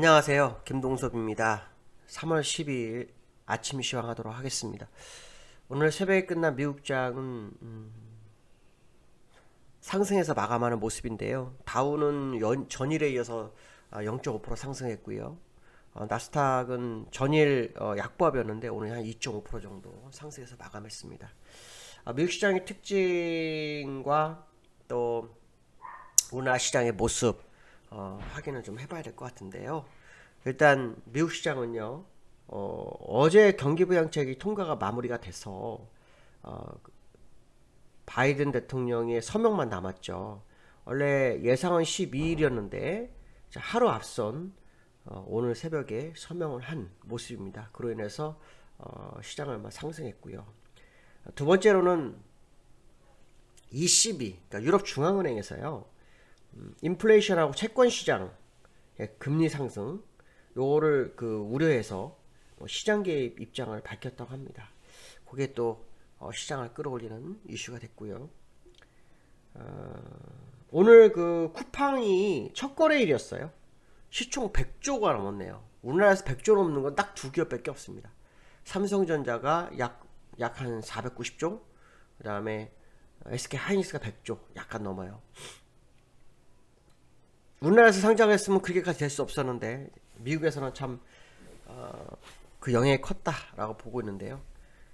안녕하세요. 김동섭입니다. 3월 12일 아침 시황하도록 하겠습니다. 오늘 새벽에 끝난 미국장은 음, 상승해서 마감하는 모습인데요. 다우는 연- 전일에 이어서 아, 0.5% 상승했고요. 어, 나스닥은 전일 어, 약보합이었는데 오늘 한 2.5% 정도 상승해서 마감했습니다. 아, 미국 시장의 특징과 또 우리나라 시장의 모습 어, 확인을 좀 해봐야 될 것 같은데요. 일단 미국 시장은요. 어, 어제 경기 부양책이 통과가 마무리가 돼서 어, 바이든 대통령의 서명만 남았죠. 원래 예상은 12일이었는데 하루 앞선 어, 오늘 새벽에 서명을 한 모습입니다. 그로 인해서 어, 시장을 막 상승했고요. 두 번째로는 ECB, 그러니까 유럽 중앙은행에서요. 음, 인플레이션하고 채권 시장 금리 상승 요거를 그 우려해서 뭐 시장 개입 입장을 밝혔다고 합니다. 그게 또 어, 시장을 끌어올리는 이슈가 됐고요. 어, 오늘 그 쿠팡이 첫 거래일이었어요. 시총 100조가 넘었네요. 우리나라에서 100조 넘는 건 딱 두 기업밖에 없습니다. 삼성전자가 약 약 한 490조, 그 다음에 SK 하이닉스가 100조, 약간 넘어요. 우리나라에서 상장했으면 그렇게까지 될 수 없었는데 미국에서는 참 어, 그 영향이 컸다라고 보고 있는데요.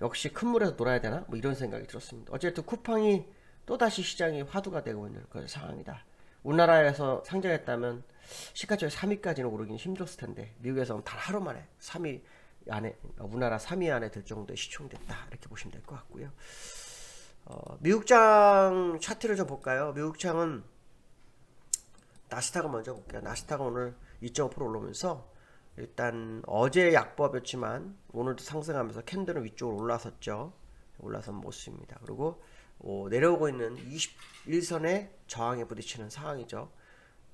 역시 큰 물에서 놀아야 되나? 뭐 이런 생각이 들었습니다. 어쨌든 쿠팡이 또다시 시장이 화두가 되고 있는 그런 상황이다. 우리나라에서 상장했다면 시가총액 3위까지는 오르기는 힘들었을 텐데 미국에서는 단 하루 만에 3위 안에 우리나라 3위 안에 들 정도의 시총됐다 이렇게 보시면 될 것 같고요. 어, 미국장 차트를 좀 볼까요? 미국장은 나스닥을 먼저 볼게요. 나스닥은 오늘 2.5% 올라오면서 일단 어제 약보였지만 오늘도 상승하면서 캔들은 위쪽으로 올라섰죠. 올라선 모습입니다. 그리고 어, 내려오고 있는 21선의 저항에 부딪히는 상황이죠.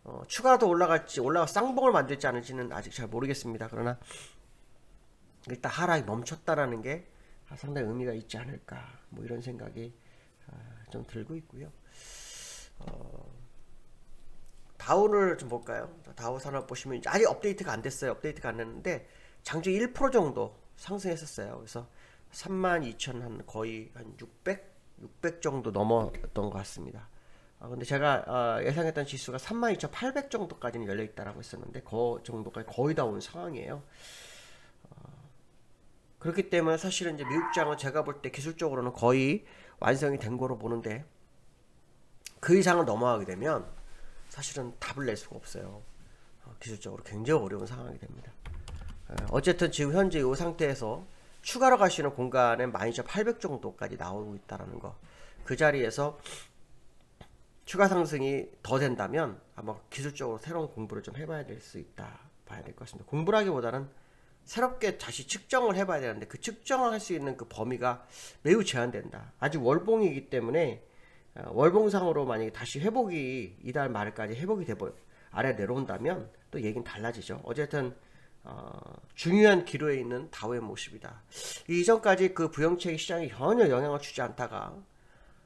어, 추가 더 올라갈지 올라가 쌍봉을 만들지 않을지는 아직 잘 모르겠습니다. 그러나 일단 하락이 멈췄다라는 게 상당히 의미가 있지 않을까 뭐 이런 생각이 아, 좀 들고 있고요. 어, 다우를 좀 볼까요? 다우 산업 보시면 아직 업데이트가 안 됐어요. 업데이트가 안 됐는데 장중 1% 정도 상승했었어요. 그래서 32,000 한 거의 한 600, 600 정도 넘었던 것 같습니다. 아, 근데 제가 어, 예상했던 지수가 32,800 정도까지는 열려 있다라고 했었는데 그 정도까지 거의 다 온 상황이에요. 어, 그렇기 때문에 사실은 이제 미국장은 제가 볼 때 기술적으로는 거의 완성이 된 거로 보는데 그 이상을 넘어가게 되면 사실은 답을 낼 수가 없어요. 어, 기술적으로 굉장히 어려운 상황이 됩니다. 어, 어쨌든 지금 현재 이 상태에서 추가로 갈 수 있는 공간은 12,800 정도까지 나오고 있다는 거. 그 자리에서 추가 상승이 더 된다면 아마 기술적으로 새로운 공부를 좀 해봐야 될 수 있다 봐야 될 것 같습니다. 공부라기보다는 새롭게 다시 측정을 해봐야 되는데 그 측정을 할 수 있는 그 범위가 매우 제한된다. 아직 월봉이기 때문에 어, 월봉상으로 만약에 다시 회복이 이달 말까지 회복이 돼버 아래 내려온다면 또 얘기는 달라지죠. 어쨌든 어, 중요한 기로에 있는 다우의 모습이다. 이전까지 그 부양책 시장에 전혀 영향을 주지 않다가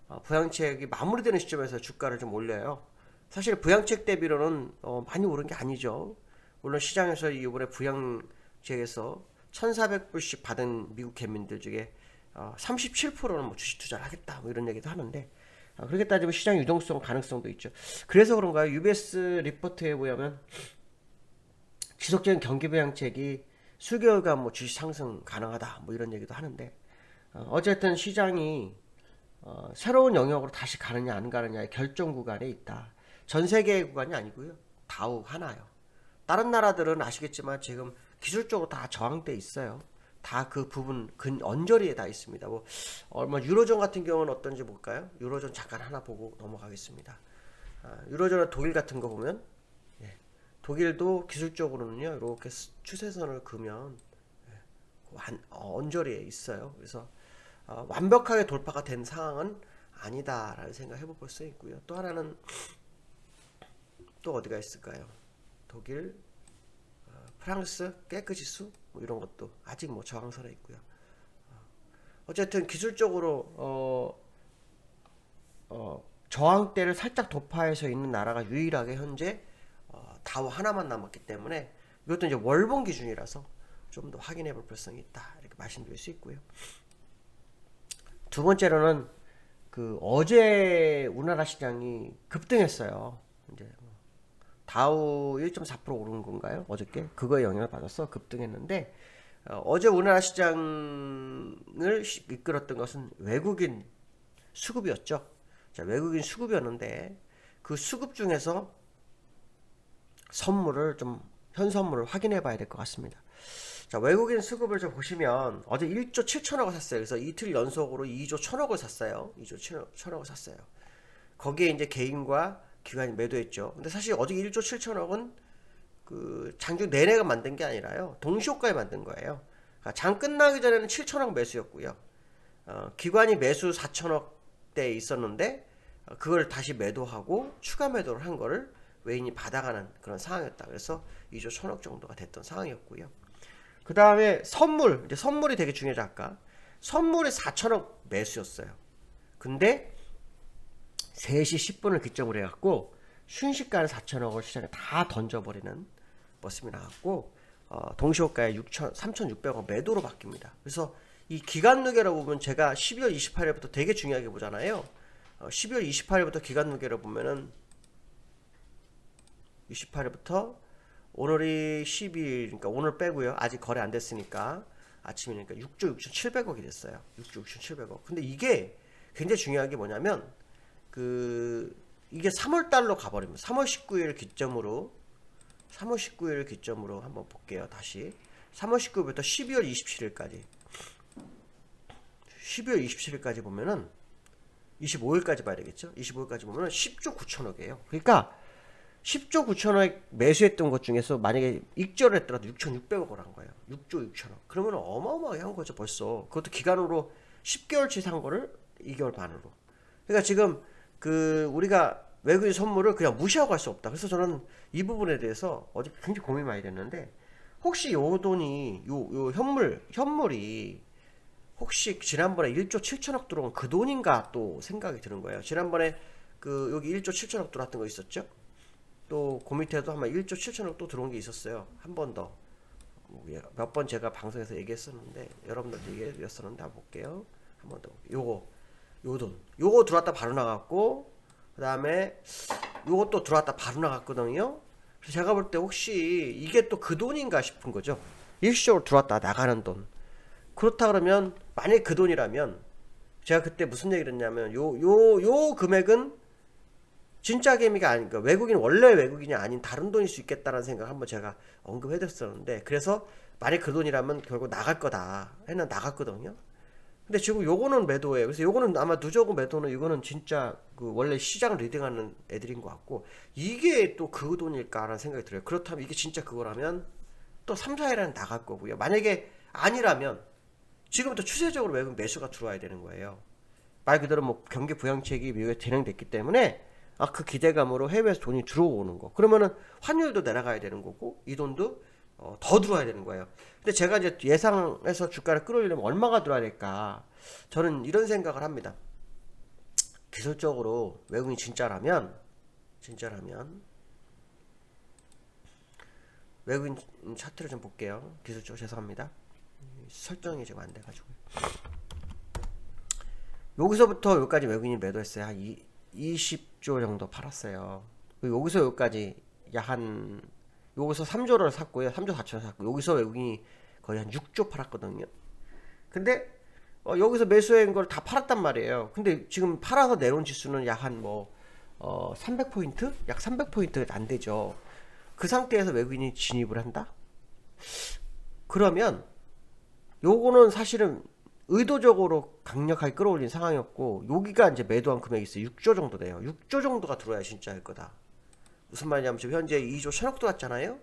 어, 부양책이 마무리되는 시점에서 주가를 좀 올려요. 사실 부양책 대비로는 어, 많이 오른 게 아니죠. 물론 시장에서 이번에 부양책에서 1,400불씩 받은 미국 개민들 중에 어, 37%는 뭐 주식 투자를 하겠다 뭐 이런 얘기도 하는데 어, 그렇게 따지면 시장 유동성 가능성도 있죠. 그래서 그런가요? UBS 리포트에 보면 지속적인 경기 부양책이 수개월간 뭐 주식 상승 가능하다 뭐 이런 얘기도 하는데 어, 어쨌든 시장이 어, 새로운 영역으로 다시 가느냐 안 가느냐의 결정 구간에 있다. 전 세계 구간이 아니고요. 다우 하나요. 다른 나라들은 아시겠지만 지금 기술적으로 다 저항돼 있어요. 다 그 부분 근 언저리에 다 있습니다. 뭐 얼마 유로존 같은 경우는 어떤지 볼까요? 유로존 잠깐 하나 보고 넘어가겠습니다. 아, 유로존은 독일 같은 거 보면 예, 독일도 기술적으로는요 이렇게 스- 추세선을 그으면 예, 완, 어, 언저리에 있어요. 그래서 어, 완벽하게 돌파가 된 상황은 아니다라는 생각 해볼 수 있고요. 또 하나는 또 어디가 있을까요? 독일, 어, 프랑스, 깨끗지수 뭐 이런 것도 아직 뭐 저항선에 있고요. 어, 어쨌든 기술적으로 어, 어, 저항대를 살짝 돌파해서 있는 나라가 유일하게 현재 어, 다우 하나만 남았기 때문에 이것도 이제 월봉 기준이라서 좀 더 확인해 볼 필요성이 있다. 이렇게 말씀드릴 수 있고요. 두 번째로는 그 어제 우리나라 시장이 급등했어요. 이제 뭐 다우 1.4% 오른 건가요? 어저께 그거에 영향을 받아서 급등했는데 어, 제 우리나라 시장을 시- 이끌었던 것은 외국인 수급이었죠. 자, 외국인 수급이었는데 그 수급 중에서 선물을 좀 현선물을 확인해 봐야 될 것 같습니다. 자, 외국인 수급을 좀 보시면 어제 1조 7천억을 샀어요. 그래서 이틀 연속으로 2조 1천억을 샀어요. 2조 7천- 1천억을 샀어요. 거기에 이제 개인과 기관이 매도했죠. 근데 사실 어제 1조 7천억은 그 장주 내내가 만든 게 아니라요. 동시효과에 만든 거예요. 그러니까 장 끝나기 전에는 7천억 매수였고요. 어, 기관이 매수 4천억대에 있었는데 어, 그걸 다시 매도하고 추가 매도를 한 거를 외인이 받아가는 그런 상황이었다. 그래서 2조 1천억 정도가 됐던 상황이었고요. 그 다음에 선물, 이제 선물이 되게 중요하죠, 아까. 선물이 4천억 매수였어요. 근데 3시 10분을 기점으로 해갖고 순식간에 4천억을 시장에 다 던져버리는 모습이 나왔고 어, 동시호가에 6천, 3,600억 매도로 바뀝니다. 그래서 이 기간 누계로 보면 제가 12월 28일부터 되게 중요하게 보잖아요. 어, 12월 28일부터 기간 누계로 보면은 28일부터 오늘이 12일, 그러니까 오늘 빼고요. 아직 거래 안 됐으니까 아침이니까 6조 6,700억이 됐어요. 6조 6,700억. 근데 이게 굉장히 중요한 게 뭐냐면 그 이게 3월 달로 가버립니다. 3월 19일 기점으로 3월 19일 기점으로 한번 볼게요. 다시 3월 19일부터 12월 27일까지 12월 27일까지 보면은 25일까지 봐야 되겠죠. 25일까지 보면은 10조 9천억이에요. 그러니까 10조 9천억 매수했던 것 중에서 만약에 익절을 했더라도 6,600억을 한 거예요. 6조 6천억. 그러면 어마어마하게 한 거죠, 벌써. 그것도 기간으로 10개월치 산 거를 2개월 반으로. 그러니까 지금 그 우리가 외국인 선물을 그냥 무시하고 갈 수 없다. 그래서 저는 이 부분에 대해서 어제 굉장히 고민 많이 됐는데 혹시 요 돈이 요, 요 현물 현물이 혹시 지난번에 1조 7천억 들어온 그 돈인가 또 생각이 드는 거예요. 지난번에 그 여기 1조 7천억 들어왔던 거 있었죠? 또그 밑에도 아마 1조 7천억 또 들어온 게 있었어요. 한 번 더. 몇 번 제가 방송에서 얘기했었는데 여러분들도 얘기했었는데 한번 볼게요. 한 번 더. 요거 요 돈. 요거 들어왔다 바로 나갔고 그 다음에 요것도 들어왔다 바로 나갔거든요. 그래서 제가 볼 때 혹시 이게 또 그 돈인가 싶은 거죠. 일시적으로 들어왔다 나가는 돈. 그렇다 그러면 만약 그 돈이라면 제가 그때 무슨 얘기를 했냐면 요 요 요 금액은 진짜 개미가 아닌 까 외국인 원래 외국인이 아닌 다른 돈일 수 있겠다라는 생각 한번 제가 언급해뒀었는데 그래서 만약 그 돈이라면 결국 나갈 거다 해는 나갔거든요. 근데 지금 요거는 매도예요. 그래서 요거는 아마 누저고 매도는 이거는 진짜 그 원래 시장을 리딩하는 애들인 것 같고 이게 또 그 돈일까라는 생각이 들어요. 그렇다면 이게 진짜 그거라면 또 3, 4일 안에 나갈 거고요. 만약에 아니라면 지금부터 추세적으로 외국 매수가 들어와야 되는 거예요. 말 그대로 뭐 경기 부양책이 미국에 진행됐기 때문에 아 그 기대감으로 해외에서 돈이 들어오는 거. 그러면은 환율도 내려가야 되는 거고 이 돈도 어, 더 들어와야 되는 거예요. 근데 제가 이제 예상해서 주가를 끌어올리려면 얼마가 들어야 될까? 저는 이런 생각을 합니다. 기술적으로 외국인이 진짜라면 진짜라면 외국인 차트를 좀 볼게요. 기술적으로 죄송합니다. 설정이 지금 안 돼가지고 여기서부터 여기까지 외국인이 매도했어요. 한 이, 20조 정도 팔았어요. 여기서 여기까지 야한 여기서 3조를 샀고요. 3조 4천을 샀고 여기서 외국인이 거의 한 6조 팔았거든요. 근데 어, 여기서 매수한 걸 다 팔았단 말이에요. 근데 지금 팔아서 내려온 지수는 약 한 뭐 어, 300포인트? 약 300포인트 안 되죠. 그 상태에서 외국인이 진입을 한다? 그러면 요거는 사실은 의도적으로 강력하게 끌어올린 상황이었고 여기가 이제 매도한 금액이 있어요. 6조 정도 돼요. 6조 정도가 들어야 진짜일 거다. 무슨 말이냐면 지금 현재 2조 1000억 들어왔잖아요.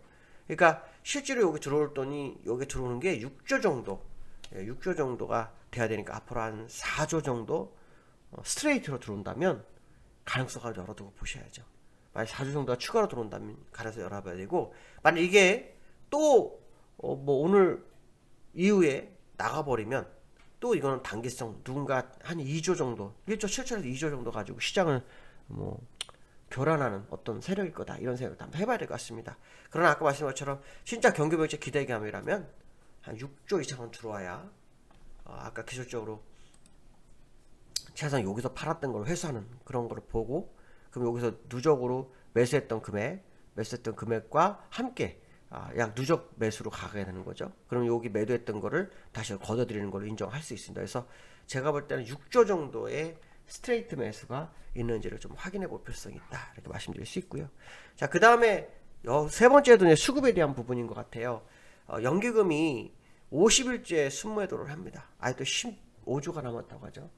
그러니까 실제로 여기 들어올 돈이 여기 들어오는 게 6조 정도. 예, 6조 정도가 돼야 되니까 앞으로 한 4조 정도 어, 스트레이트로 들어온다면 가능성을 열어두고 보셔야죠. 만약 4조 정도가 추가로 들어온다면 가능성 열어봐야 되고 만약 이게 또 어, 뭐 오늘 이후에 나가버리면 또 이거는 단기성 누군가 한 2조 정도 1조 7천에서 2조 정도 가지고 시장을 뭐 교란하는 어떤 세력일 거다 이런 생각을 한번 해봐야 될 것 같습니다. 그러나 아까 말씀한 것처럼 진짜 경기부양책 기대감이라면 한 6조 이상은 들어와야 어, 아까 기술적으로 최소한 여기서 팔았던 걸 회수하는 그런 걸 보고 그럼 여기서 누적으로 매수했던 금액 매수했던 금액과 함께 아, 약 누적 매수로 가게 되는 거죠. 그럼 여기 매도했던 거를 다시 걷어들이는 걸로 인정할 수 있습니다. 그래서 제가 볼 때는 6조 정도의 스트레이트 매수가 있는지를 좀 확인해 볼 필요성이 있다. 이렇게 말씀드릴 수 있고요. 자, 그 다음에 세 번째도 수급에 대한 부분인 것 같아요. 어, 연기금이 50일째 순매도를 합니다. 아직도 15조가 남았다고 하죠.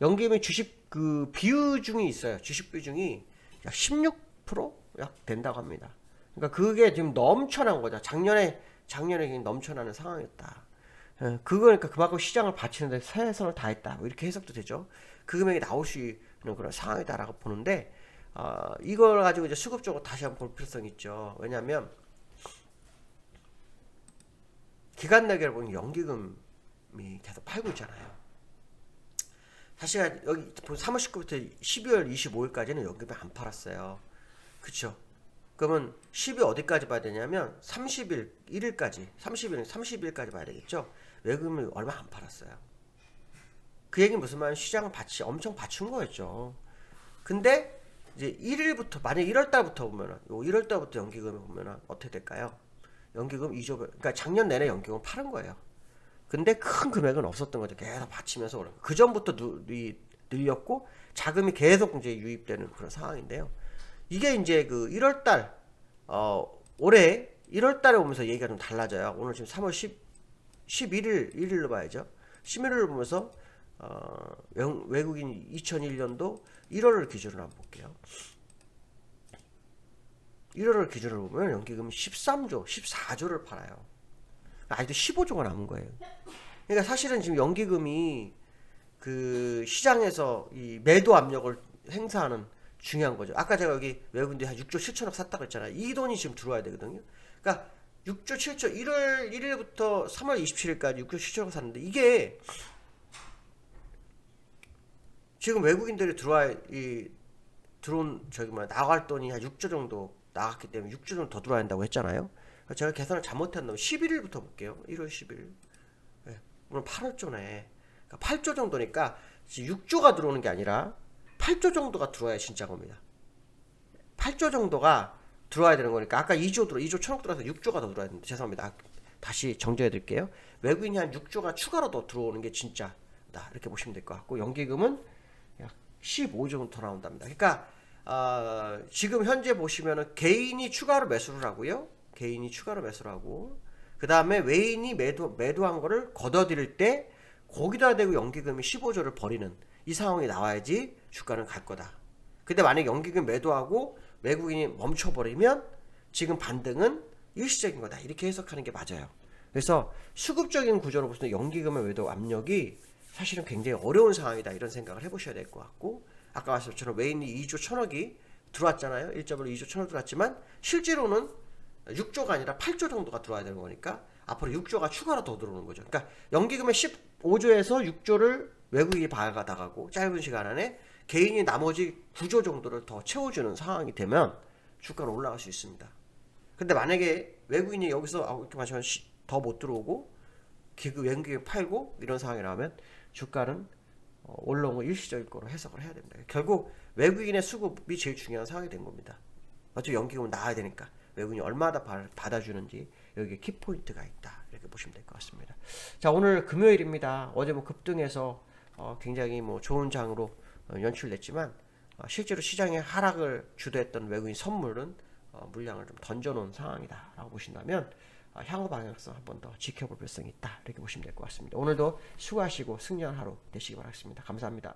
연기금의 주식 그 비율중이 있어요. 주식 비중이 약 16%약 된다고 합니다. 그러니까 그게 지금 넘쳐난 거죠. 작년에 작년에 넘쳐나는 상황이었다. 예, 그거니까 그만큼 시장을 받치는데 최선을 다했다. 뭐 이렇게 해석도 되죠. 그 금액이 나올 수 있는 그런 상황이다라고 보는데 어, 이걸 가지고 이제 수급적으로 다시 한번 볼 필요성이 있죠. 왜냐하면 기간 내기를 보면 연기금이 계속 팔고 있잖아요. 사실 여기 3월 19일부터 12월 25일까지는 연기금 안 팔았어요. 그쵸? 그러면 10이 어디까지 봐야 되냐면 30일 1일까지 30일 30일까지 봐야 되겠죠. 외국인을 얼마 안 팔았어요. 그 얘기는 무슨 말이냐면 시장을 받치 엄청 받친 거였죠. 근데 이제 1일부터 만약 1월 달부터 보면은 요 1월 달부터 연기금을 보면은 어떻게 될까요? 연기금 2조 그러니까 작년 내내 연기금 팔은 거예요. 근데 큰 금액은 없었던 거죠. 계속 받치면서 그런 그 전부터 늘렸고 자금이 계속 이제 유입되는 그런 상황인데요. 이게 이제 그 1월 달, 어, 올해 1월 달에 오면서 얘기가 좀 달라져요. 오늘 지금 3월 10, 11일, 1일로 봐야죠. 11일을 보면서, 어, 외국인 2001년도 1월을 기준으로 한번 볼게요. 1월을 기준으로 보면 연기금 13조, 14조를 팔아요. 아직도 15조가 남은 거예요. 그러니까 사실은 지금 연기금이 그 시장에서 이 매도 압력을 행사하는 중요한 거죠. 아까 제가 여기 외국인들이 한 6조 7천억 샀다고 했잖아요. 이 돈이 지금 들어와야 되거든요. 그러니까 6조 7천 1월 1일부터 3월 27일까지 6조 7천억 샀는데 이게 지금 외국인들이 들어와 이 들어온 저기 뭐야 나갈 돈이 한 6조 정도 나갔기 때문에 6조 정도 더 들어야 한다고 했잖아요. 제가 계산을 잘못했나 11일부터 볼게요. 1월 10일. 네, 오늘 8월조네. 그러니까 8조 정도니까 6조가 들어오는 게 아니라 8조 정도가 들어와야 진짜 겁니다. 8조 정도가 들어와야 되는 거니까 아까 2조 들어 2조 천억 들어서 6조가 더 들어야 되는데 죄송합니다. 다시 정정해 드릴게요. 외국인이 한 6조가 추가로 더 들어오는 게 진짜다. 이렇게 보시면 될 것 같고 연기금은 약 15조 정도 더 나온답니다. 그러니까 어, 지금 현재 보시면은 개인이 추가로 매수를 하고요. 개인이 추가로 매수를 하고 그 다음에 외인이 매도 매도한 거를 걷어들일 때 거기다 대고 연기금이 15조를 버리는 이 상황이 나와야지 주가는 갈 거다. 근데 만약 연기금 매도하고 외국인이 멈춰버리면 지금 반등은 일시적인 거다. 이렇게 해석하는 게 맞아요. 그래서 수급적인 구조로 볼때 연기금의 매도 압력이 사실은 굉장히 어려운 상황이다. 이런 생각을 해보셔야 될 것 같고 아까 말씀처럼 드 외인이 2조 천억이 들어왔잖아요. 1.1로 2조 천억 들어왔지만 실제로는 6조가 아니라 8조 정도가 들어와야 되는 거니까 앞으로 6조가 추가로 더 들어오는 거죠. 그러니까 연기금의 15조에서 6조를 외국인이 받아가고 짧은 시간 안에 개인이 나머지 9조 정도를 더 채워주는 상황이 되면 주가는 올라갈 수 있습니다. 근데 만약에 외국인이 여기서 아, 이렇게 마시면 더못 들어오고 기그 외국인이 팔고 이런 상황이 나오면 주가는 어, 올라온 거 일시적일 거로 해석을 해야 됩니다. 결국 외국인의 수급이 제일 중요한 상황이 된 겁니다. 어차피 연기금은 나와야 되니까. 외국인이 얼마나 받아주는지 여기에 키포인트가 있다 이렇게 보시면 될 것 같습니다. 자 오늘 금요일입니다. 어제 뭐 급등해서 어, 굉장히 뭐 좋은 장으로 어, 연출됐지만 어, 실제로 시장의 하락을 주도했던 외국인 선물은 어, 물량을 좀 던져놓은 상황이다라고 보신다면 어, 향후 방향성 한 번 더 지켜볼 필요성이 있다 이렇게 보시면 될 것 같습니다. 오늘도 수고하시고 승리한 하루 되시기 바라겠습니다. 감사합니다.